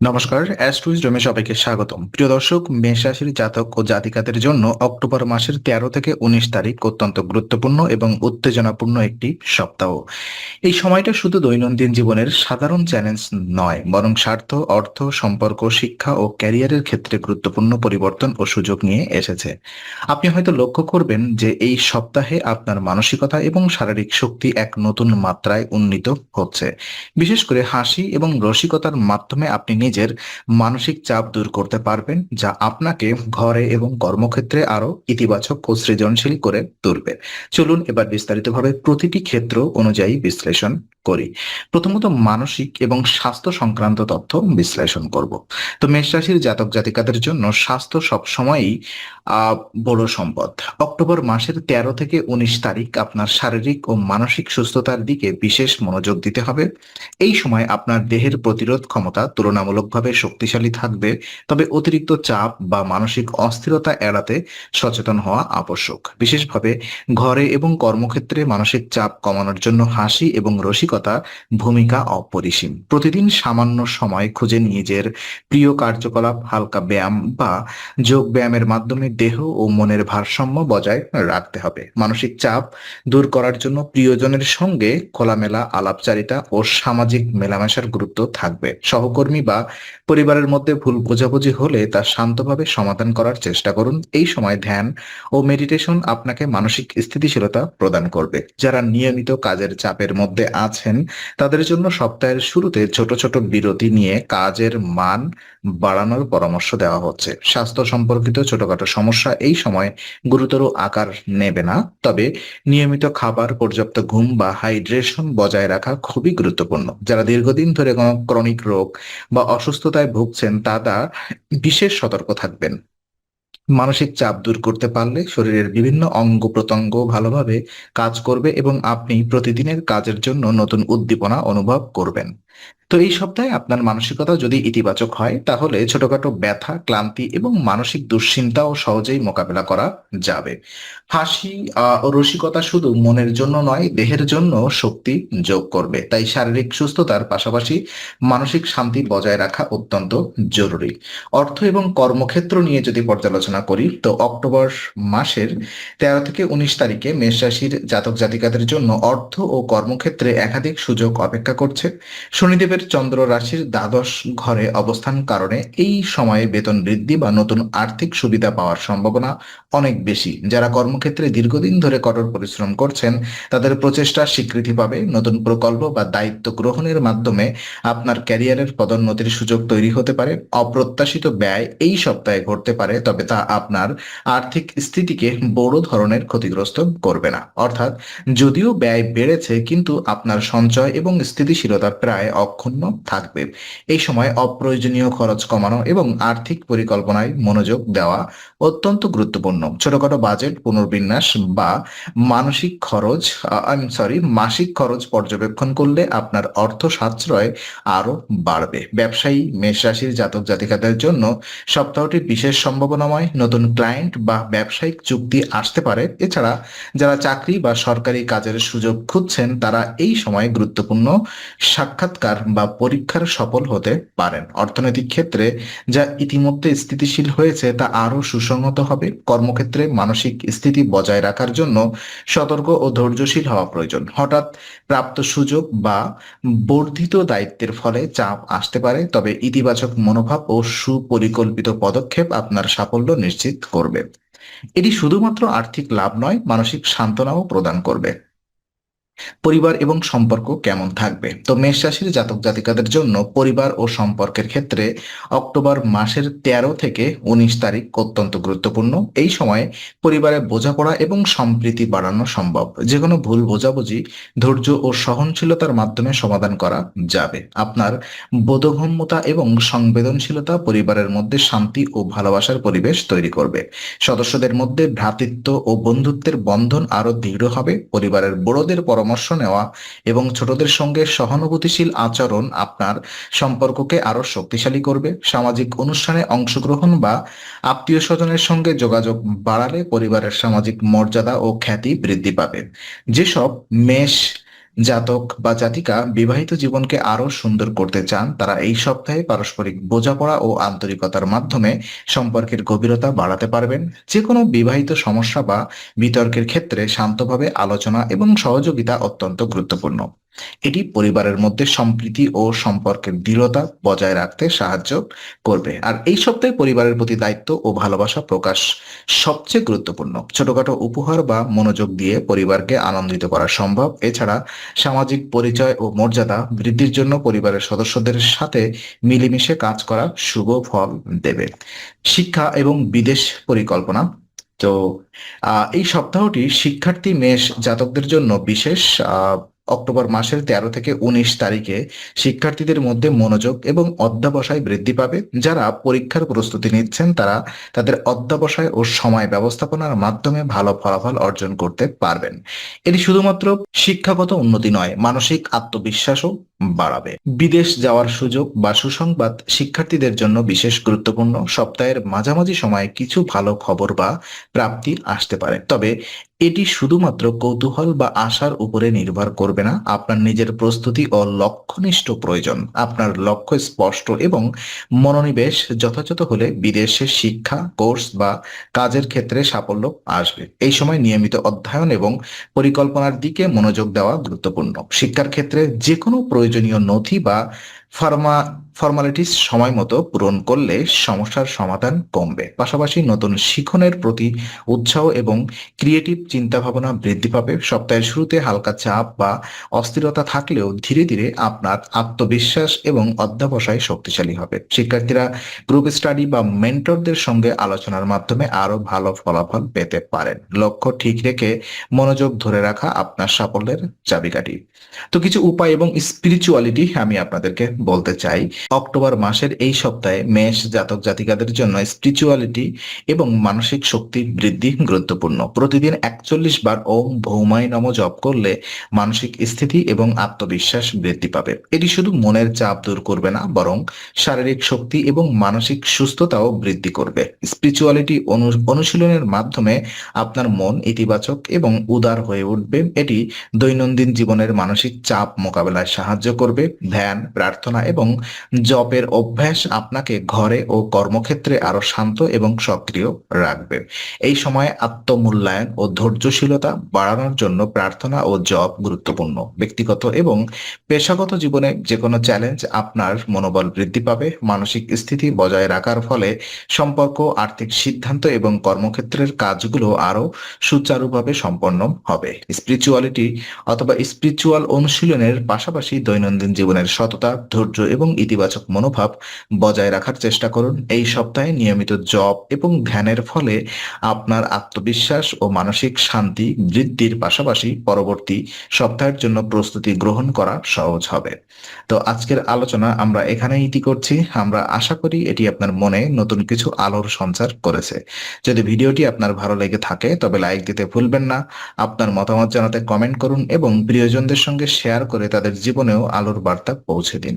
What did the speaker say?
নমস্কার অ্যাস্ট্রুইজ রমেশ সবাইকে স্বাগতম। প্রিয় দর্শক, মেষ রাশির জাতক ও জাতিকাদের জন্য অক্টোবর মাসের তেরো থেকে উনিশ তারিখ অত্যন্ত গুরুত্বপূর্ণ এবং উত্তেজনাপূর্ণ একটি সপ্তাহ। এই সময়টা শুধু দৈনন্দিন জীবনের সাধারণ চ্যালেঞ্জ নয়, বরং স্বার্থ, অর্থ, সম্পর্ক, শিক্ষা ও ক্যারিয়ারের ক্ষেত্রে গুরুত্বপূর্ণ পরিবর্তন ও সুযোগ নিয়ে এসেছে। আপনি হয়তো লক্ষ্য করবেন যে এই সপ্তাহে আপনার মানসিকতা এবং শারীরিক শক্তি এক নতুন মাত্রায় উন্নীত হচ্ছে। বিশেষ করে হাসি এবং রসিকতার মাধ্যমে আপনি নিজের মানসিক চাপ দূর করতে পারবেন, যা আপনাকে ঘরে এবং কর্মক্ষেত্রে আরও ইতিবাচক ও সৃজনশীল করে তুলবে। চলুন এবার বিস্তারিতভাবে প্রতিটি ক্ষেত্র অনুযায়ী বিশ্লেষণ করি। প্রথমত মানসিক এবং স্বাস্থ্য সংক্রান্ত তথ্য বিশ্লেষণ করব। তো মেষ রাশির জাতক জাতিকাদের জন্য স্বাস্থ্য সবসময়ই বড় সম্পদ। অক্টোবর মাসের তেরো থেকে উনিশ তারিখ আপনার শারীরিক ও মানসিক সুস্থতার দিকে বিশেষ মনোযোগ দিতে হবে। এই সময় আপনার দেহের প্রতিরোধ ক্ষমতা তুলনামূলকভাবে শক্তিশালী থাকবে। তবে অতিরিক্ত চাপ বা মানসিক অস্থিরতা এড়াতে সচেতন হওয়া আবশ্যক। বিশেষভাবে ঘরে এবং কর্মক্ষেত্রে মানসিক চাপ কমানোর জন্য হাসি এবং রসিকতা ভূমিকা অপরিসীম। প্রতিদিন সামান্য সময় খুঁজে নিজের প্রিয় কার্যকলাপ হালকা ব্যায়াম বা যোগ ব্যায়ামের মাধ্যমে দেহ ও মনের ভারসাম্য বজায় রাখতে হবে। মানসিক চাপ দূর করার জন্য প্রিয়জনের সঙ্গে খোলামেলা আলাপচারিতা ও সামাজিক মেলামেশার গুরুত্ব থাকবে। সহকর্মী বা পরিবারের মধ্যে ভুল বোঝাবুঝি হলে তা শান্তভাবে সমাধান করার চেষ্টা করুন। এই সময় ধ্যান ও মেডিটেশন আপনাকে মানসিক স্থিতিশীলতা প্রদান করবে। যারা নিয়মিত কাজের চাপের মধ্যে আছেন, তাদের জন্য সপ্তাহের শুরুতে ছোট ছোট বিরতি নিয়ে কাজের মান বাড়ানোর পরামর্শ দেওয়া হচ্ছে। স্বাস্থ্য সম্পর্কিত ছোটখাটো সমস্যা এই সময় গুরুতর আকার নেবে না, তবে নিয়মিত খাবার, পর্যাপ্ত ঘুম বা হাইড্রেশন বজায় রাখা খুবই গুরুত্বপূর্ণ। যারা দীর্ঘদিন ধরে কোনো ক্রনিক রোগ বা অসুস্থতায় ভুগছেন, তারা বিশেষ সতর্ক থাকবেন। মানসিক চাপ দূর করতে পারলে শরীরের বিভিন্ন অঙ্গ প্রত্যঙ্গ ভালোভাবে কাজ করবে এবং আপনি প্রতিদিনের কাজের জন্য নতুন উদ্দীপনা অনুভব করবেন। তো এই সপ্তাহে আপনার মানসিকতা যদি ইতিবাচক হয়, তাহলে ছোটখাটো ব্যথা, ক্লান্তি এবং মানসিক দুশ্চিন্তাও সহজেই মোকাবেলা করা যাবে। হাসি ও রসিকতা শুধু মনের জন্য নয়, দেহের জন্য শক্তি যোগ করবে। তাই শারীরিক সুস্থতার পাশাপাশি মানসিক শান্তি বজায় রাখা অত্যন্ত জরুরি। অর্থ এবং কর্মক্ষেত্র নিয়ে যদি পর্যালোচনা করি, তো অক্টোবর মাসের তেরো থেকে উনিশ তারিখে মেষ রাশির জাতক জাতিকাদের জন্য অর্থ ও কর্মক্ষেত্রে একাধিক সুযোগ অপেক্ষা করছে। শনিদেবের চন্দ্র রাশির দ্বাদশ ঘরে অবস্থান কারণে এই সময়ে বেতন বৃদ্ধি বা নতুন আর্থিক সুবিধা পাওয়ার সম্ভাবনা অনেক বেশি। যারা কর্মক্ষেত্রে দীর্ঘদিন ধরে কঠোর পরিশ্রম করছেন, তাদের প্রচেষ্টা স্বীকৃতি পাবে। নতুন প্রকল্প বা দায়িত্ব গ্রহণের মাধ্যমে আপনার ক্যারিয়ারের পদোন্নতির সুযোগ তৈরি হতে পারে। অপ্রত্যাশিত ব্যয় এই সপ্তাহে ঘটতে পারে, তবে তা আপনার আর্থিক স্থিতিকে বড় ধরনের ক্ষতিগ্রস্ত করবে না। অর্থাৎ যদিও ব্যয় বেড়েছে, কিন্তু আপনার সঞ্চয় এবং স্থিতিশীলতা প্রায় অক্ষুণ্ণ থাকবে। এই সময় অপ্রয়োজনীয় খরচ কমানো এবং আর্থিক পরিকল্পনায় মনোযোগ দেওয়া অত্যন্ত গুরুত্বপূর্ণ। ছোটখাটো বাজেট, পুনর্বিন্যাস বা মানসিক খরচ আই সরি মাসিক খরচ পর্যবেক্ষণ করলে আপনার অর্থ সাশ্রয় আরও বাড়বে। ব্যবসায়ী, মেষ রাশির জাতক জাতিকাদের জন্য সপ্তাহটি বিশেষ সম্ভাবনাময়। নতুন ক্লায়েন্ট বা ব্যবসায়িক চুক্তি আসতে পারে। এছাড়া যারা চাকরি বা সরকারি কাজের সুযোগ খুঁজছেন, তারা এই সময় গুরুত্বপূর্ণ সাক্ষাৎকার বা পরীক্ষার সফল হতে পারেন। অর্থনৈতিক ক্ষেত্রে যা ইতিমধ্যে স্থিতিশীল হয়েছে তা আরও সুসংহত হবে। কর্মক্ষেত্রে মানসিক স্থিতি বজায় রাখার জন্য সতর্ক ও ধৈর্যশীল হওয়া প্রয়োজন। হঠাৎ প্রাপ্ত সুযোগ বা বর্ধিত দায়িত্বের ফলে চাপ আসতে পারে, তবে ইতিবাচক মনোভাব ও সুপরিকল্পিত পদক্ষেপ আপনার সাফল্য নিশ্চিত করবে। এটি শুধুমাত্র আর্থিক লাভ নয়, মানসিক সান্ত্বনাও প্রদান করবে। পরিবার এবং সম্পর্ক কেমন থাকবে? তো মেষ রাশির জাতক জাতিকাদের জন্য পরিবার ও সম্পর্কের ক্ষেত্রে অক্টোবর মাসের তেরো থেকে উনিশ তারিখ অত্যন্ত গুরুত্বপূর্ণ। এই সময়ে পরিবারে বোঝাপড়া এবং সম্প্রীতি বাড়ানো সম্ভব। যে কোনো ভুল বোঝাবুঝি, ধৈর্য ও সহনশীলতার মাধ্যমে সমাধান করা যাবে। আপনার বোধগম্যতা এবং সংবেদনশীলতা পরিবারের মধ্যে শান্তি ও ভালোবাসার পরিবেশ তৈরি করবে। সদস্যদের মধ্যে ভ্রাতৃত্ব ও বন্ধুত্বের বন্ধন আরও দৃঢ় হবে। পরিবারের বড়দের পরামর্শ নেওয়া এবং ছোটদের সঙ্গে সহানুভূতিশীল আচরণ আপনার সম্পর্ককে আরও শক্তিশালী করবে। সামাজিক অনুষ্ঠানে অংশগ্রহণ বা আত্মীয় স্বজনের সঙ্গে যোগাযোগ বাড়ালে পরিবারের সামাজিক মর্যাদা ও খ্যাতি বৃদ্ধি পাবে। যেসব মেষ জাতক বা জাতিকা বিবাহিত জীবনকে আরও সুন্দর করতে চান, তারা এই সপ্তাহে পারস্পরিক বোঝাপড়া ও আন্তরিকতার মাধ্যমে সম্পর্কের গভীরতা বাড়াতে পারবেন। যে কোনো বিবাহিত সমস্যা বা বিতর্কের ক্ষেত্রে শান্তভাবে আলোচনা এবং সহযোগিতা অত্যন্ত গুরুত্বপূর্ণ। এটি পরিবারের মধ্যে সম্প্রীতি ও সম্পর্কের দৃঢ়তা বজায় রাখতে সাহায্য করবে। আর এই সপ্তাহে পরিবারের প্রতি দায়িত্ব ও ভালোবাসা প্রকাশ সবচেয়ে গুরুত্বপূর্ণ। ছোটখাটো উপহার বা মনোযোগ দিয়ে পরিবারকে আনন্দিত করা সম্ভব। এছাড়া সামাজিক পরিচয় ও মর্যাদা বৃদ্ধির জন্য পরিবারের সদস্যদের সাথে মিলেমিশে কাজ করা শুভ ফল দেবে। শিক্ষা এবং বিদেশ পরিকল্পনা। তো এই সপ্তাহটি শিক্ষার্থী মেষ জাতকদের জন্য বিশেষ অক্টোবর মাসের তেরো থেকে উনিশ তারিখে শিক্ষার্থীদের মধ্যে মনোযোগ এবং অধ্যাবসায় বৃদ্ধি পাবে। যারা পরীক্ষার প্রস্তুতি নিচ্ছেন, তারা তাদের অধ্যাবসায় ও সময় ব্যবস্থাপনার মাধ্যমে ভালো ফলাফল অর্জন করতে পারবেন। এটি শুধুমাত্র শিক্ষাগত উন্নতি নয়, মানসিক আত্মবিশ্বাসও বাড়াবে। বিদেশ যাওয়ার সুযোগ বা সুসংবাদ শিক্ষার্থীদের জন্য বিশেষ গুরুত্বপূর্ণ। সপ্তাহের মাঝামাঝি সময়ে কিছু ভালো খবর বা প্রাপ্তি আসতে পারে। তবে এটি শুধুমাত্র কৌতূহল বা আশার উপরে নির্ভর করবে না। আপনার নিজের প্রস্তুতি ও লক্ষ্যনিষ্ঠ প্রয়োজন। আপনার লক্ষ্য স্পষ্ট এবং মনোনিবেশ যথাযথ হলে বিদেশে শিক্ষা, কোর্স বা কাজের ক্ষেত্রে সাফল্য আসবে। এই সময় নিয়মিত অধ্যয়ন এবং পরিকল্পনার দিকে মনোযোগ দেওয়া গুরুত্বপূর্ণ। শিক্ষার ক্ষেত্রে যে কোনো প্রয়োজনীয় নথি বা ফার্মা ফর্মালিটিস সময় মতো পূরণ করলে সমস্যার সমাধান কমবে। পাশাপাশি নতুন শিখনের প্রতি উৎসাহ এবং ক্রিয়েটিভ চিন্তাভাবনা বৃদ্ধি পাবে। সপ্তাহের শুরুতে হালকা চাপ বা অস্থিরতা থাকলেও ধীরে ধীরে আপনার আত্মবিশ্বাস এবং অধ্যাবসায় শক্তিশালী হবে। শিক্ষার্থীরা গ্রুপ স্টাডি বা মেন্টরদের সঙ্গে আলোচনার মাধ্যমে আরও ভালো ফলাফল পেতে পারেন। লক্ষ্য ঠিক রেখে মনোযোগ ধরে রাখা আপনার সাফল্যের চাবিকাঠি। তো কিছু উপায় এবং স্পিরিচুয়ালিটি আমি আপনাদেরকে বলতে চাই, অক্টোবর মাসের এই সপ্তাহে মেষ জাতক জাতিকাদের জন্য স্পিরিচুয়ালিটি এবং মানসিক শক্তি বৃদ্ধি গুরুত্বপূর্ণ। প্রতিদিন একচল্লিশ বার ওম ভৌমাই নম জপ করলে মানসিক স্থিতি এবং আত্মবিশ্বাস বৃদ্ধি পাবে। এটি শুধু মনের চাপ দূর করবে না, বরং শারীরিক শক্তি এবং মানসিক সুস্থতাও বৃদ্ধি করবে। স্পিরিচুয়ালিটি অনুশীলনের মাধ্যমে আপনার মন ইতিবাচক এবং উদার হয়ে উঠবে। এটি দৈনন্দিন জীবনের মানসিক চাপ মোকাবেলায় সাহায্য করবে। ধ্যান, প্রার্থনা এবং জপের অভ্যাস আপনাকে ঘরে ও কর্মক্ষেত্রে আরও শান্ত এবং সক্রিয় রাখবে। এই সময় আত্মমূল্যায়ন ও ধৈর্যশীলতা বাড়ানোর জন্য প্রার্থনা ও জপ গুরুত্বপূর্ণ। ব্যক্তিগত এবং পেশাগত জীবনে যে কোনো চ্যালেঞ্জ আপনার মনোবল বৃদ্ধি পাবে, মানসিক স্থিতি বজায় রাখার ফলে সম্পর্ক, আর্থিক সিদ্ধান্ত এবং কর্মক্ষেত্রের কাজগুলো আরও সুচারুভাবে সম্পন্ন হবে। স্পিরিচুয়ালিটি অথবা স্পিরিচুয়াল অনুশীলনের পাশাপাশি দৈনন্দিন জীবনের সততা ধৈর্য এবং ইতিবাচক মনোভাব বজায় রাখার চেষ্টা করুন। এই সপ্তাহে নিয়মিত জব এবং ধ্যানের ফলে আপনার আত্মবিশ্বাস ও মানসিক শান্তি বৃদ্ধির পাশাপাশি পরবর্তী সপ্তাহের জন্য প্রস্তুতি গ্রহণ করা সহজ হবে। তো আজকের আলোচনা আমরা এখানে ইতি করছি। আমরা আশা করি এটি আপনার মনে নতুন কিছু আলোর সঞ্চার করেছে। যদি ভিডিওটি আপনার ভালো লেগে থাকে, তবে লাইক দিতে ভুলবেন না। আপনার মতামত জানাতে কমেন্ট করুন এবং প্রিয়জনদের সঙ্গে শেয়ার করে তাদের জীবনেও আলোর বার্তা পৌঁছে দিন।